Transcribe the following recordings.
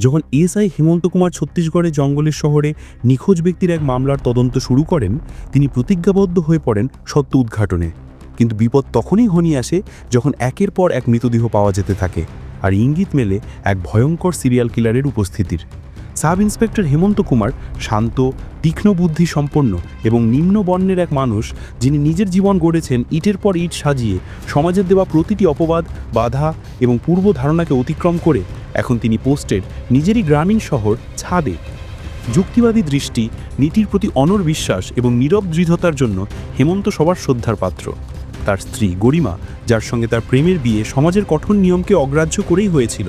যখন এসআই হেমন্ত কুমার ছত্তিশগড়ের জঙ্গলের শহরে নিখোঁজ ব্যক্তির এক মামলার তদন্ত শুরু করেন, তিনি প্রতিজ্ঞাবদ্ধ হয়ে পড়েন সত্য উদ্ঘাটনে। কিন্তু বিপদ তখনই ঘনিয়ে আসে যখন একের পর এক মৃতদেহ পাওয়া যেতে থাকে আর ইঙ্গিত মেলে এক ভয়ঙ্কর সিরিয়াল কিলারের উপস্থিতির। সাব ইন্সপেক্টর হেমন্ত কুমার শান্ত, তীক্ষ্ণ বুদ্ধি সম্পন্ন এবং নিম্ন বর্ণের এক মানুষ যিনি নিজের জীবন গড়েছেন ইটের পর ইট সাজিয়ে সমাজের দেওয়া প্রতিটি অপবাদ, বাধা এবং পূর্ব ধারণাকে অতিক্রম করে এখন তিনি পোস্টের নিজেরই গ্রামীণ শহর ছাদে। যুক্তিবাদী দৃষ্টি, নীতির প্রতি অনর বিশ্বাস এবং নীরব দৃঢ়তার জন্য হেমন্ত সবার শ্রদ্ধার পাত্র। তার স্ত্রী গরিমা, যার সঙ্গে তার প্রেমের বিয়ে সমাজের কঠোর নিয়মকে অগ্রাহ্য করেই হয়েছিল।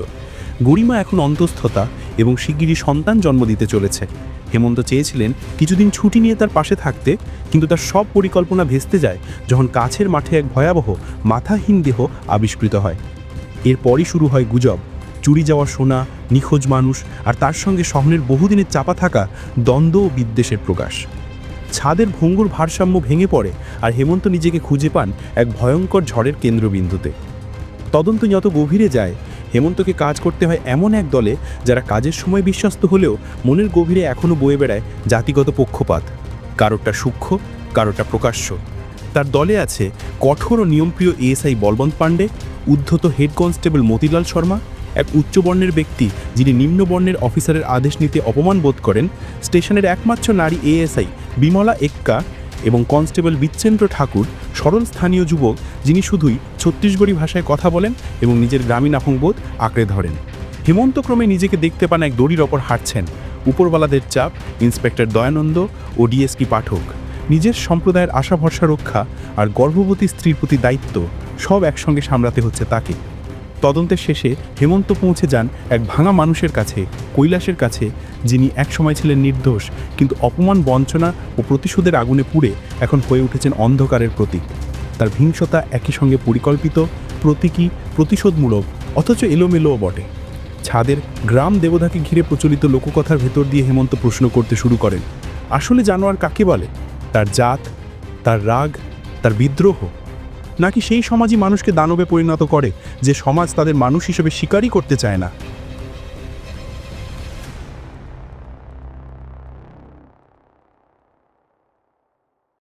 গরিমা এখন অন্তঃস্থতা এবং শিগগিরই সন্তান জন্ম দিতে চলেছে। হেমন্ত চেয়েছিলেন কিছুদিন ছুটি নিয়ে তার পাশে থাকতে, কিন্তু তার সব পরিকল্পনা ভেস্তে যায় যখন কাছের মাঠে এক ভয়াবহ, মাথাহীন দেহ আবিষ্কৃত হয়। এরপরই শুরু হয় গুজব। চুরি যাওয়া সোনা, নিখোঁজ মানুষ আর তার সঙ্গে স্বপ্নের বহুদিনের চাপা থাকা দ্বন্দ্ব ও বিদ্বেষের প্রকাশ। ছাদের ভঙ্গুর ভারসাম্য ভেঙে পড়ে আর হেমন্ত নিজেকে খুঁজে পান এক ভয়ঙ্কর ঝড়ের কেন্দ্রবিন্দুতে। তদন্ত যত গভীরে যায়, হেমন্তকে কাজ করতে হয় এমন এক দলে যারা কাজের সময় বিশ্বস্ত হলেও মনের গভীরে এখনও বয়ে বেড়ায় জাতিগত পক্ষপাত। কারোরটা সূক্ষ্ম, কারোরটা প্রকাশ্য। তার দলে আছে কঠোর ও নিয়মপ্রিয় এএসআই বলবন্ত পাণ্ডে, উদ্ধত হেড কনস্টেবল মতিলাল শর্মা এক উচ্চবর্ণের ব্যক্তি যিনি নিম্নবর্ণের অফিসারের আদেশ নিতে অপমান বোধ করেন, স্টেশনের একমাত্র নারী এএসআই বিমলা এক্কা এবং কনস্টেবল বিচ্ছেন্দ্র ঠাকুর, সরল স্থানীয় যুবক যিনি শুধুই ছত্তিশগড়ি ভাষায় কথা বলেন এবং নিজের গ্রামীণ আপংবোধ আঁকড়ে ধরেন। হেমন্তক্রমে নিজেকে দেখতে পান এক দড়ির ওপর হাঁটছেন। উপরওয়ালাদের চাপ, ইন্সপেক্টর দয়ানন্দ ও ডিএসপি পাঠক। নিজের সম্প্রদায়ের আশা ভরসা রক্ষা আর গর্ভবতী স্ত্রীর প্রতি দায়িত্ব সব একসঙ্গে সামলাতে হচ্ছে তাকে। তদন্তের শেষে হেমন্ত পৌঁছে যান এক ভাঙা মানুষের কাছে, কৈলাসের কাছে, যিনি একসময় ছিলেন নির্দোষ, কিন্তু অপমান, বঞ্চনা ও প্রতিশোধের আগুনে পুড়ে এখন হয়ে উঠেছেন অন্ধকারের প্রতীক। তার হিংসতা একই সঙ্গে পরিকল্পিত, প্রতীকী, প্রতিশোধমূলক, অথচ এলোমেলোও বটে। ছাদের গ্রাম দেবতাকে ঘিরে প্রচলিত লোককথার ভেতর দিয়ে হেমন্ত প্রশ্ন করতে শুরু করেন, আসলে জানোয়ার কাকে বলে? তার জাত, তার রাগ, তার বিদ্রোহ? নাকি সেই সমাজই মানুষকে দানবে পরিণত করে, যে সমাজ তাদের মানুষ হিসেবে স্বীকারই করতে চায় না?